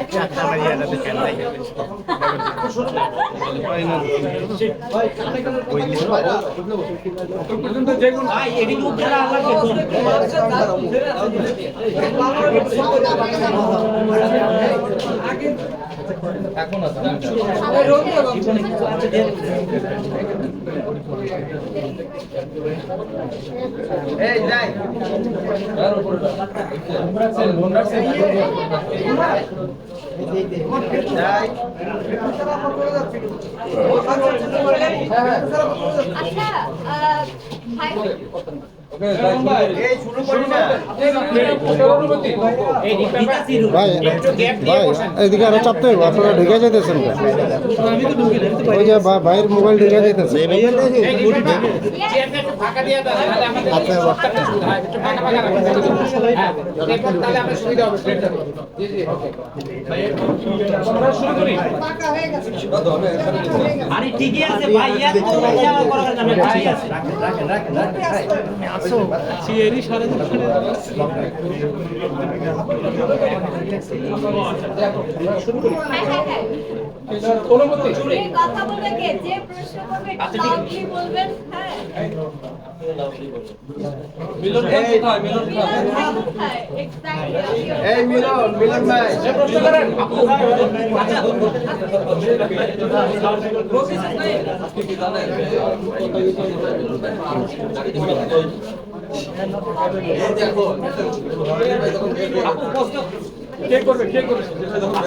আচ্ছা আহ, ভাই ভাই ভাই এদিকে আরো চাপতে হবে আপনারা ঢুকে যেতেছেন কেন? ওই যে ভা- ভাইয়ের মোবাইল ঢুকে যেতেছে আচ্ছা আরে ঠিকই আছে ভাই এত ইয়া করার জন্য হ্যাঁ হ্যাঁ হ্যাঁ এই কথা বলবে কে? যে প্রশ্ন করবে একটু বলবেন হ্যাঁ। মিলন ভাই। কোথায় এক্স্যাক্টলি এই মিলন মিলন ভাই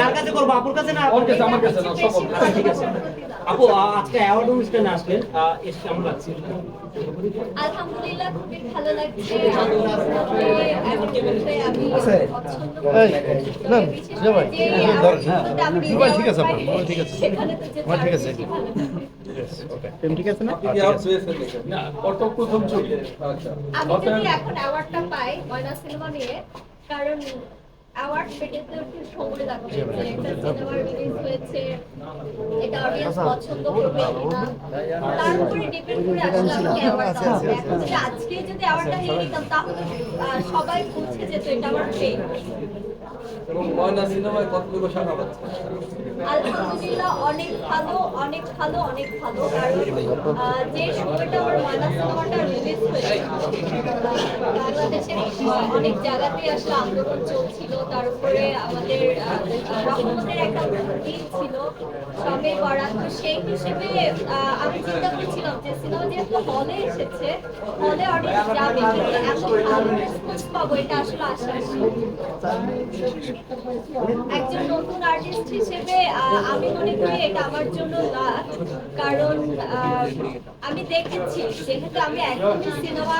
কার কাছে করব আপুর কাছে না? কাছে আমার কাছে না সব ঠিক আছে। আপু আজকে অ্যাওয়ার্ড অনুষ্ঠানে আসলেন। এসে কেমন লাগছে আলহামদুলিল্লাহ খুবই ভালো লাগছে। আপনাকে এমন করতে আমি পছন্দ করি। বিশেষ করে যে আয়োজনটা আপনি মোবাইল ঠিক আছে ঠিক আছে। ঠিক আছে। ঠিক আছে। আমি যদি এখন অ্যাওয়ার্ডটা পাই ময়না সিনেমা নিয়ে কারণ অ্যাওয়ার্ড সেটাতে একটু সময় লাগবে। একটা সিনেমা রিলিজ হয়েছে। এটা অডিয়েন্স পছন্দ করবে কিনা তার উপরে ডিপেন্ড করে আসলে আমাকে অ্যাওয়ার্ডটা হবে এখন যদি আজকে যদি অ্যাওয়ার্ডটা নিয়ে নিতাম তাহলে সবাই বুঝে যেত এটা আমার ফেক এবং ময়না সিনেমায় কতটুকু সারা পাচ্ছে অনেক ভালো অনেক ভালো অনেক ভালো। যে সময়টা আমার ময়না অনেক জায়গাতে আসলে আন্দোলন চলছিল। তার উপরে আমাদের একটা দিন ছিল, সবে করা তো সেই হিসেবে আমি চিন্তা যে সিনেমা যেহেতু হলে এসেছে, হলে অডিয়েন্স যাবে। পাবো, এটা আসলে আশা একজন নতুন আর্টিস্ট হিসেবে আমি মনে করি এটা আমার জন্য লাভ কারণ আমি দেখেছি, যেহেতু আমি এখনই সিনেমা